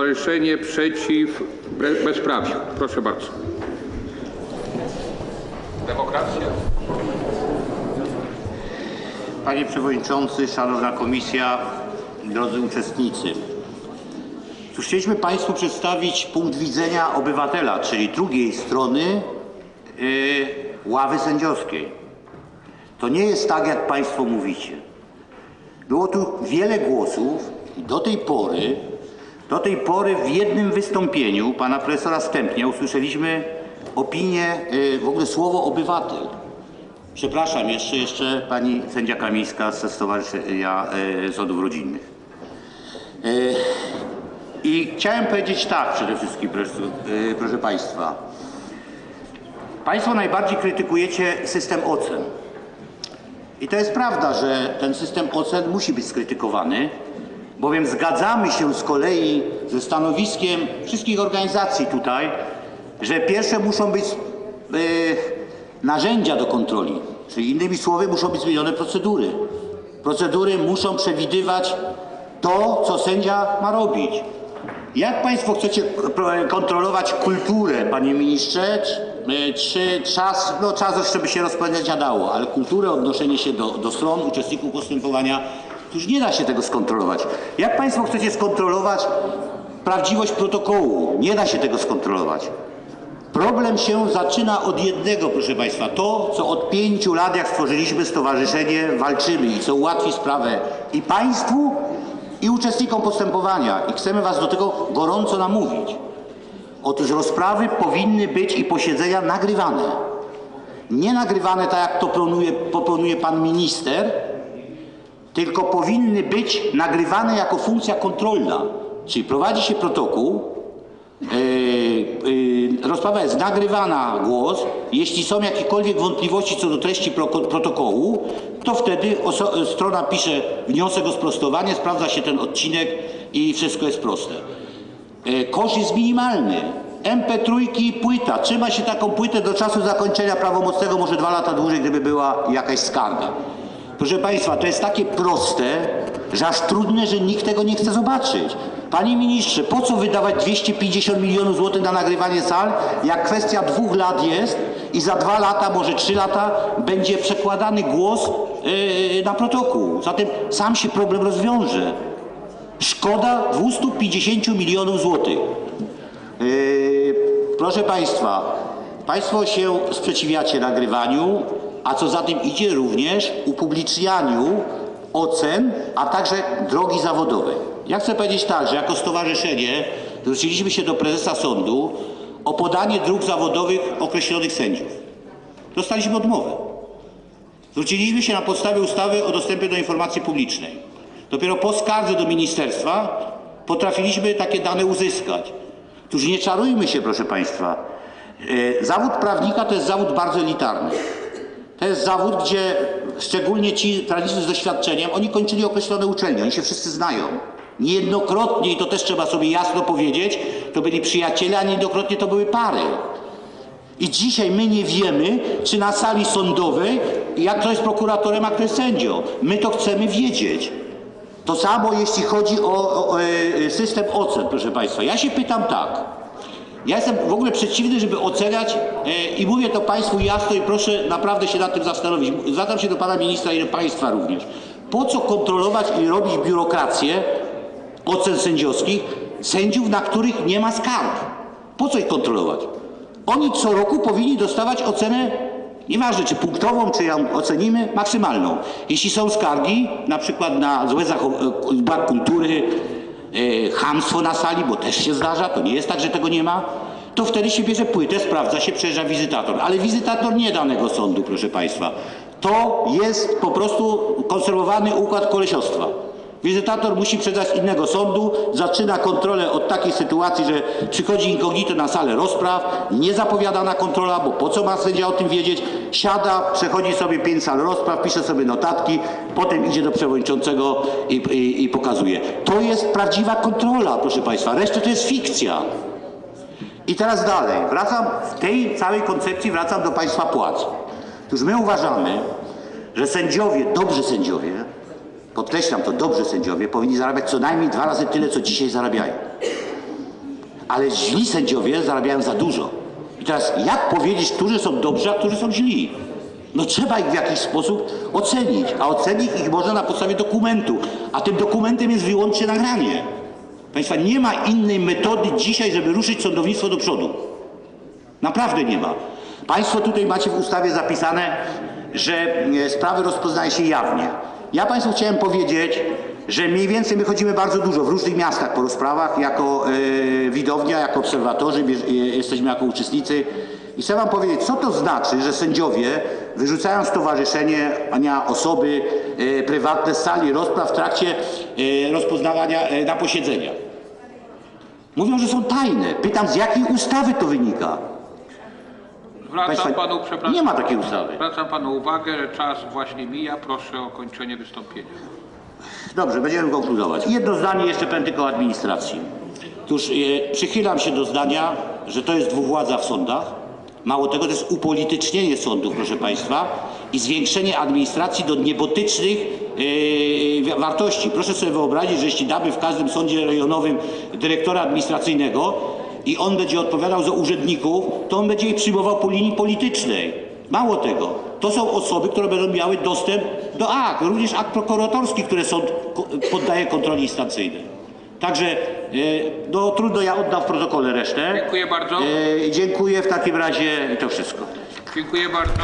Stowarzyszenie Przeciw Be- Bezprawiu. Proszę bardzo. Demokracja. Panie Przewodniczący, Szanowna Komisja, drodzy uczestnicy. Cóż, chcieliśmy Państwu przedstawić punkt widzenia obywatela, czyli drugiej strony yy, ławy sędziowskiej. To nie jest tak, jak Państwo mówicie. Było tu wiele głosów i do tej pory, do tej pory w jednym wystąpieniu pana profesora Stępnia usłyszeliśmy opinię, yy, w ogóle słowo obywatel. Przepraszam, jeszcze, jeszcze pani sędzia Kamińska ze Stowarzyszenia e, Sądów Rodzinnych. E, I chciałem powiedzieć tak przede wszystkim, proszę, proszę Państwa. Państwo najbardziej krytykujecie system ocen. I to jest prawda, że ten system ocen musi być skrytykowany, bowiem zgadzamy się z kolei ze stanowiskiem wszystkich organizacji tutaj, że pierwsze muszą być e, narzędzia do kontroli, czyli innymi słowy muszą być zmienione procedury. Procedury muszą przewidywać to, co sędzia ma robić. Jak Państwo chcecie kontrolować kulturę, Panie Ministrze? Czy- e, Czy czas, no czas jeszcze by się rozpędzenia dało, ale kulturę, odnoszenie się do, do stron, uczestników postępowania, już nie da się tego skontrolować. Jak Państwo chcecie skontrolować prawdziwość protokołu? Nie da się tego skontrolować. Problem się zaczyna od jednego, proszę Państwa. To, co od pięciu lat, jak stworzyliśmy stowarzyszenie, walczymy i co ułatwi sprawę i Państwu, i uczestnikom postępowania. I chcemy Was do tego gorąco namówić. Otóż rozprawy powinny być i posiedzenia nagrywane. Nie nagrywane tak, jak to proponuje, proponuje Pan Minister, tylko powinny być nagrywane jako funkcja kontrolna. Czyli prowadzi się protokół, Yy, yy, rozprawa jest nagrywana głos. Jeśli są jakiekolwiek wątpliwości co do treści pro, protokołu, to wtedy strona pisze wniosek o sprostowanie, sprawdza się ten odcinek i wszystko jest proste. Yy, Koszt jest minimalny. MP3 płyta. Trzyma się taką płytę do czasu zakończenia prawomocnego, może dwa lata dłużej, gdyby była jakaś skarga. Proszę Państwa, to jest takie proste, że aż trudne, że nikt tego nie chce zobaczyć. Panie ministrze, po co wydawać 250 milionów złotych na nagrywanie sal, jak kwestia dwóch lat jest i za dwa lata, może trzy lata będzie przekładany głos yy, na protokół. Zatem sam się problem rozwiąże. Szkoda 250 milionów złotych. Yy, proszę Państwa, Państwo się sprzeciwiacie nagrywaniu, a co za tym idzie również upublicznianiu ocen, a także drogi zawodowej. Ja chcę powiedzieć tak, że jako stowarzyszenie zwróciliśmy się do prezesa sądu o podanie dróg zawodowych określonych sędziów. Dostaliśmy odmowę. Zwróciliśmy się na podstawie ustawy o dostępie do informacji publicznej. Dopiero po skardze do ministerstwa potrafiliśmy takie dane uzyskać. Otóż nie czarujmy się, proszę Państwa. E, Zawód prawnika to jest zawód bardzo elitarny. To jest zawód, gdzie szczególnie ci prawnicy z doświadczeniem, oni kończyli określone uczelnie, oni się wszyscy znają. Niejednokrotnie, i to też trzeba sobie jasno powiedzieć, to byli przyjaciele, a niejednokrotnie to były pary. I dzisiaj my nie wiemy, czy na sali sądowej, jak kto jest prokuratorem, a kto jest sędzią. My to chcemy wiedzieć. To samo jeśli chodzi o, o, o e, system ocen, proszę Państwa. Ja się pytam tak. Ja jestem w ogóle przeciwny, żeby oceniać e, i mówię to Państwu jasno i proszę naprawdę się nad tym zastanowić. Zwracam się do Pana Ministra i do Państwa również. Po co kontrolować i robić biurokrację ocen sędziowskich sędziów, na których nie ma skarg? Po co ich kontrolować? Oni co roku powinni dostawać ocenę, nieważne czy punktową, czy ją ocenimy, maksymalną. Jeśli są skargi, na przykład na złe zachow- e, brak kultury, e, chamstwo na sali, bo też się zdarza, to nie jest tak, że tego nie ma, to wtedy się bierze płytę, sprawdza się, przejeżdża wizytator. Ale wizytator nie danego sądu, proszę Państwa. To jest po prostu konserwowany układ kolesiostwa. Wizytator musi przejść innego sądu, zaczyna kontrolę od takiej sytuacji, że przychodzi incognito na salę rozpraw, niezapowiadana kontrola, bo po co ma sędzia o tym wiedzieć, siada, przechodzi sobie pięć sal rozpraw, pisze sobie notatki, potem idzie do przewodniczącego i, i, i pokazuje. To jest prawdziwa kontrola, proszę Państwa, reszta to jest fikcja. I teraz dalej, wracam, w tej całej koncepcji wracam do Państwa płac. Otóż my uważamy, że sędziowie, dobrzy sędziowie, podkreślam to, dobrzy sędziowie, powinni zarabiać co najmniej dwa razy tyle, co dzisiaj zarabiają. ale źli sędziowie zarabiają za dużo. I teraz jak powiedzieć, którzy są dobrzy, a którzy są źli? No trzeba ich w jakiś sposób ocenić, a ocenić ich można na podstawie dokumentu, a tym dokumentem jest wyłącznie nagranie. Państwa, nie ma innej metody dzisiaj, żeby ruszyć sądownictwo do przodu. Naprawdę nie ma. Państwo tutaj macie w ustawie zapisane, że e, sprawy rozpoznaje się jawnie. Ja Państwu chciałem powiedzieć, że mniej więcej my chodzimy bardzo dużo w różnych miastach po rozprawach jako e, widownia, jako obserwatorzy, e, jesteśmy jako uczestnicy. I chcę Wam powiedzieć, co to znaczy, że sędziowie wyrzucają stowarzyszenie, a osoby e, prywatne z sali rozpraw w trakcie e, rozpoznawania e, na posiedzeniach. Mówią, że są tajne. Pytam, z jakiej ustawy to wynika? Państwa, panu, przepraszam. nie ma takiej ustawy. Zwracam panu uwagę, że czas właśnie mija. Proszę o kończenie wystąpienia. Dobrze, będziemy konkludować. Jedno zdanie jeszcze powiem tylko o administracji. Otóż e, przychylam się do zdania, że to jest dwuwładza w sądach. Mało tego, to jest upolitycznienie sądów, proszę Państwa, i zwiększenie administracji do niebotycznych wi- wartości. Proszę sobie wyobrazić, że jeśli damy w każdym sądzie rejonowym dyrektora administracyjnego i on będzie odpowiadał za urzędników, to on będzie ich przyjmował po linii politycznej. Mało tego, to są osoby, które będą miały dostęp do akt, również akt prokuratorski, które sąd poddaje kontroli instancyjnej. Także e, no, trudno, ja oddam w protokole resztę. Dziękuję bardzo. E, dziękuję w takim razie i to wszystko. Dziękuję bardzo.